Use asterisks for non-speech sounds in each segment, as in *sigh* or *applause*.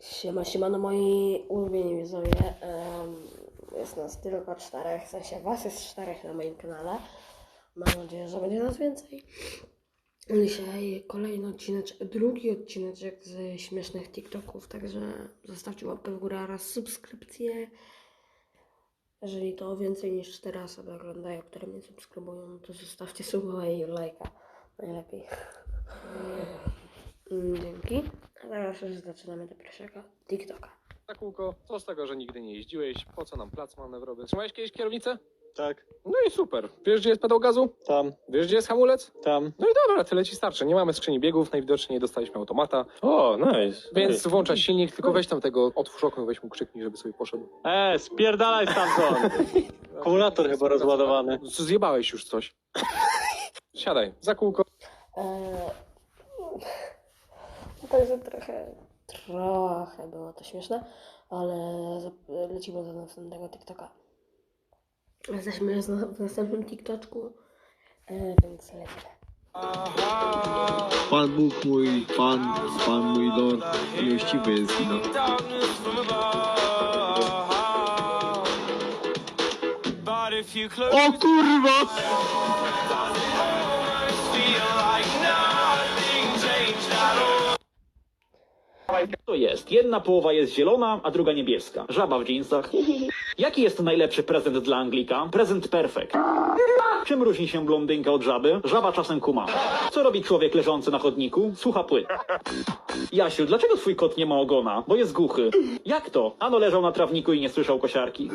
Siema, siema, no moi ulubieni widzowie. Em, jest nas tylko czterech, w sensie was jest czterech na moim kanale. Mam nadzieję, że będzie nas więcej. Dzisiaj kolejny odcineczek, drugi odcineczek z śmiesznych TikToków, także zostawcie łapkę w górę oraz subskrypcję. Jeżeli to więcej niż 4 osoby oglądają, które mnie subskrybują, to zostawcie suba i lajka. Najlepiej. Mm, Dzięki. A teraz już zaczynamy do pierwszego TikToka. Na kółko, co z tego, że nigdy nie jeździłeś, po co nam plac manewrowy? Trzymałeś kiedyś kierownicę? Tak, No i super. Wiesz, gdzie jest pedał gazu? tam, Wiesz, gdzie jest hamulec? tam. No i dobra, tyle ci starczy. Nie mamy skrzyni biegów, najwidoczniej nie dostaliśmy automata, O, nice. więc włączać silnik, tylko weź tam tego, otwórz okno, weź mu krzyknij, żeby sobie poszedł. E, spierdalaj stamtąd. *laughs* Akumulator chyba rozładowany. Zjebałeś już coś. Siadaj, za kółko. Eee, także trochę, trochę było to śmieszne, ale lecimy do następnego TikToka. Jesteśmy z- w następnym TikToku, eee, więc lecimy. Pan Bóg mój, Pan, Pan mój Lord, miłościwy jest no. O kurwa! To jest. Jedna połowa jest zielona, a druga niebieska. Żaba w dżinsach. *laughs* Jaki jest najlepszy prezent dla Anglika? Prezent perfekt. *laughs* Czym różni się blondynka od żaby? Żaba czasem kuma. Co robi człowiek leżący na chodniku? Słucha płyt. Jasiu, dlaczego twój kot nie ma ogona? Bo jest głuchy. Jak to? Ano leżał na trawniku i nie słyszał kosiarki.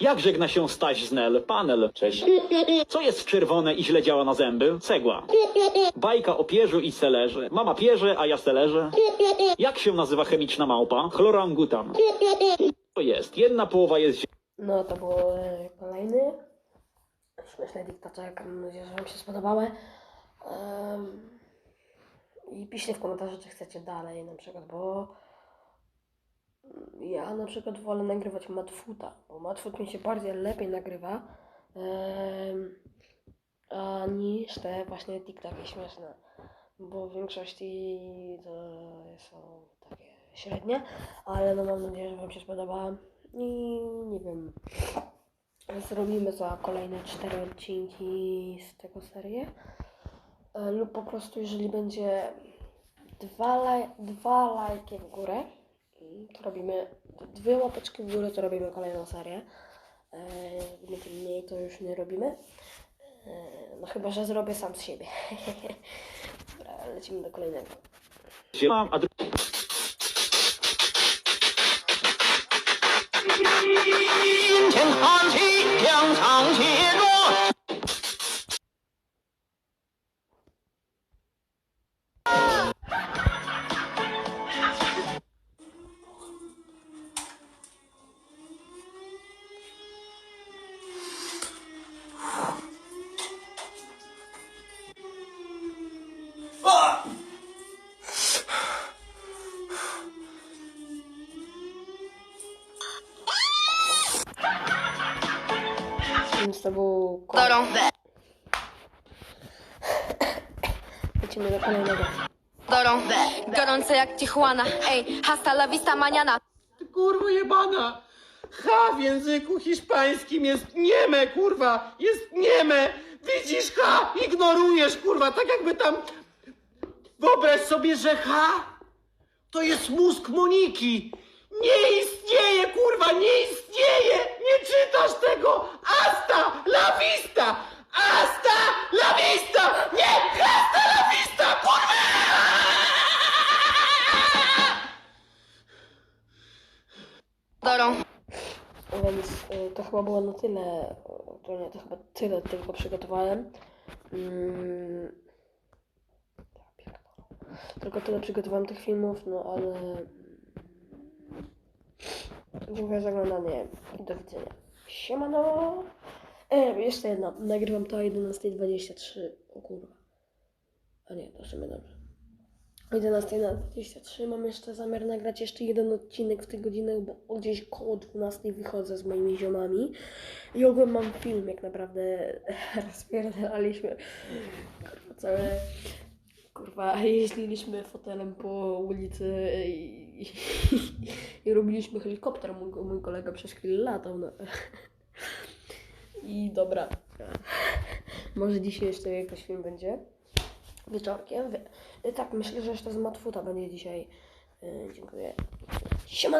Jak żegna się Staś z Nel? Panel. Cześć. Co jest czerwone i źle działa na zęby? Cegła. Bajka o pierzu i selerze. Mama pierze, a ja selerze. Jak się nazywa chemiczna małpa? Chlorangutan. To jest. Jedna połowa jest No to był e, kolejny śmieszny TikToczek. Mam nadzieję, że Wam się spodobały. Em, I piszcie w komentarzu, czy chcecie dalej na przykład, bo ja na przykład wolę nagrywać Matfuta, bo Matfut mi się bardziej lepiej nagrywa em, a niż te właśnie TikToki śmieszne, bo w większości to są takie średnie, ale no mam nadzieję, że Wam się spodoba i nie wiem, zrobimy za kolejne cztery odcinki z tego serię. E, lub po prostu jeżeli będzie dwa, laj, dwa lajki w górę, mm, to robimy dwie łapeczki w górę, to robimy kolejną serię. E, Będzie mniej, to już nie robimy. E, No chyba, że zrobię sam z siebie. *laughs* Dobra, lecimy do kolejnego. zielona, a 两长情 Lecimy do kolejnego. Dorą, gorące jak Tijuana, ej, hasta la vista mañana. Kurwa jebana! H w języku hiszpańskim jest nieme, kurwa! Jest nieme! Widzisz H? Ignorujesz, kurwa, tak jakby tam... Wyobraź sobie, że H to jest mózg Moniki! Nie istnieje, kurwa, nie istnieje! Nie czytasz tego! Asta la vista! Asta la vista! Nie! Asta la vista, kurwa! Dorą, Więc y, to chyba było na tyle. To nie, to chyba tyle tylko przygotowałem. Mm. Tylko tyle przygotowałem tych filmów, no ale. mm, Dziękuję za oglądanie i do widzenia. Siemano! E, jeszcze jedno. Nagrywam to o 11.23. O kurwa. A nie, to w dobrze. O 11.23 mam jeszcze zamiar nagrać jeszcze jeden odcinek w tych godzinach, bo gdzieś koło 12 wychodzę z moimi ziomami i ogólnie mam film, jak naprawdę *laughs* rozpierdalaliśmy kurwa, całe Kurwa, jeździliśmy fotelem po ulicy i, i, i robiliśmy helikopter. Mój, mój kolega przez chwilę latał. No. I dobra. Może dzisiaj jeszcze jakiś film będzie. Wieczorkiem. Tak, myślę, że jeszcze z Matfuta będzie dzisiaj. Yy, dziękuję. Siema!